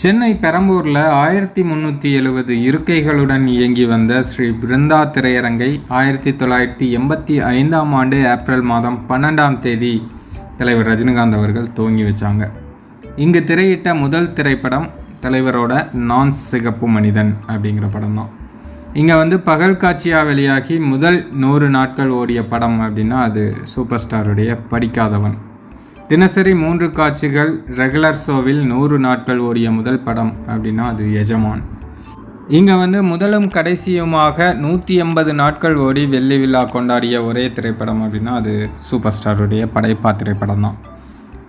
சென்னை பெரம்பூரில் ஆயிரத்தி முந்நூற்றி எழுபது இருக்கைகளுடன் இயங்கி வந்த ஸ்ரீ பிருந்தா திரையரங்கை ஆயிரத்தி தொள்ளாயிரத்தி எண்பத்தி ஐந்தாம் ஆண்டு ஏப்ரல் மாதம் பன்னெண்டாம் தேதி தலைவர் ரஜினிகாந்த் அவர்கள் துவங்கி வச்சாங்க. இங்கு திரையிட்ட முதல் திரைப்படம் தலைவரோட நான் சிகப்பு மனிதன் அப்படிங்கிற படம் தான். இங்கே வந்து பகல் காட்சியாக வெளியாகி முதல் நூறு நாட்கள் ஓடிய படம் அப்படின்னா அது சூப்பர் ஸ்டாருடைய படிக்காதவன். தினசரி மூன்று காட்சிகள் ரெகுலர் ஷோவில் நூறு நாட்கள் ஓடிய முதல் படம் அப்படின்னா அது எஜமான் இங்கே வந்து முதலும் கடைசியுமாக நூற்றி எண்பது நாட்கள் ஓடி வெள்ளி விழா கொண்டாடிய ஒரே திரைப்படம் அப்படின்னா அது சூப்பர் ஸ்டாருடைய படைப்பா திரைப்படம் தான்.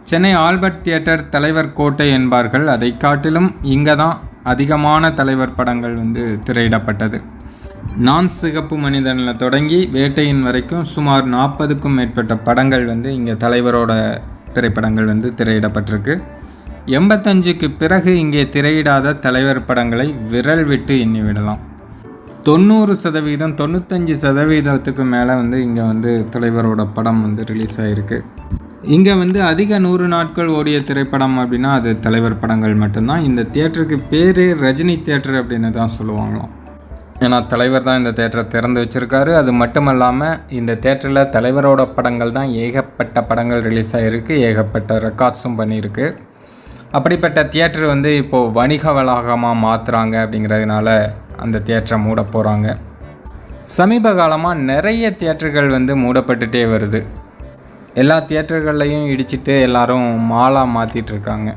சென்னை ஆல்பர்ட் தியேட்டர் தலைவர் கோட்டை என்பார்கள். அதை காட்டிலும் இங்கே தான் அதிகமான தலைவர் படங்கள் வந்து திரையிடப்பட்டது. நான் சிகப்பு மனிதனில் தொடங்கி வேட்டையின் வரைக்கும் சுமார் நாற்பதுக்கும் மேற்பட்ட படங்கள் வந்து இங்கே தலைவரோட திரைப்படங்கள் வந்து திரையிடப்பட்டிருக்கு. எண்பத்தஞ்சுக்கு பிறகு இங்கே திரையிடாத தலைவர் படங்களை விரல் விட்டு எண்ணிவிடலாம். தொண்ணூறு சதவீதம் தொண்ணூத்தஞ்சு சதவீதத்துக்கு மேலே வந்து இங்கே வந்து தலைவரோட படம் வந்து ரிலீஸ் ஆகிருக்கு இங்கே வந்து அதிக நூறு நாட்கள் ஓடிய திரைப்படம் அப்படின்னா அது தலைவர் படங்கள் மட்டும்தான். இந்த தியேட்டருக்கு பேரே ரஜினி தியேட்டர் அப்படின்னு தான் சொல்லுவாங்களாம். ஏன்னா தலைவர் தான் இந்த தேட்டரை திறந்து வச்சுருக்காரு. அது மட்டும் இல்லாமல் இந்த தேட்டரில் தலைவரோட படங்கள் தான் ஏகப்பட்ட படங்கள் ரிலீஸ் ஆகிருக்கு ஏகப்பட்ட ரெக்கார்ட்ஸும் பண்ணியிருக்கு. அப்படிப்பட்ட தியேட்டர் வந்து இப்போது வணிக வளாகமாக மாற்றுறாங்க அப்படிங்கிறதுனால அந்த தியேட்டரை மூட போகிறாங்க சமீப காலமாக நிறைய தியேட்டர்கள் வந்து மூடப்பட்டுட்டே வருது. எல்லா தியேட்டர்கள்லையும் இடிச்சிட்டு எல்லாரும் மாலாக மாற்றிட்டு இருக்காங்க.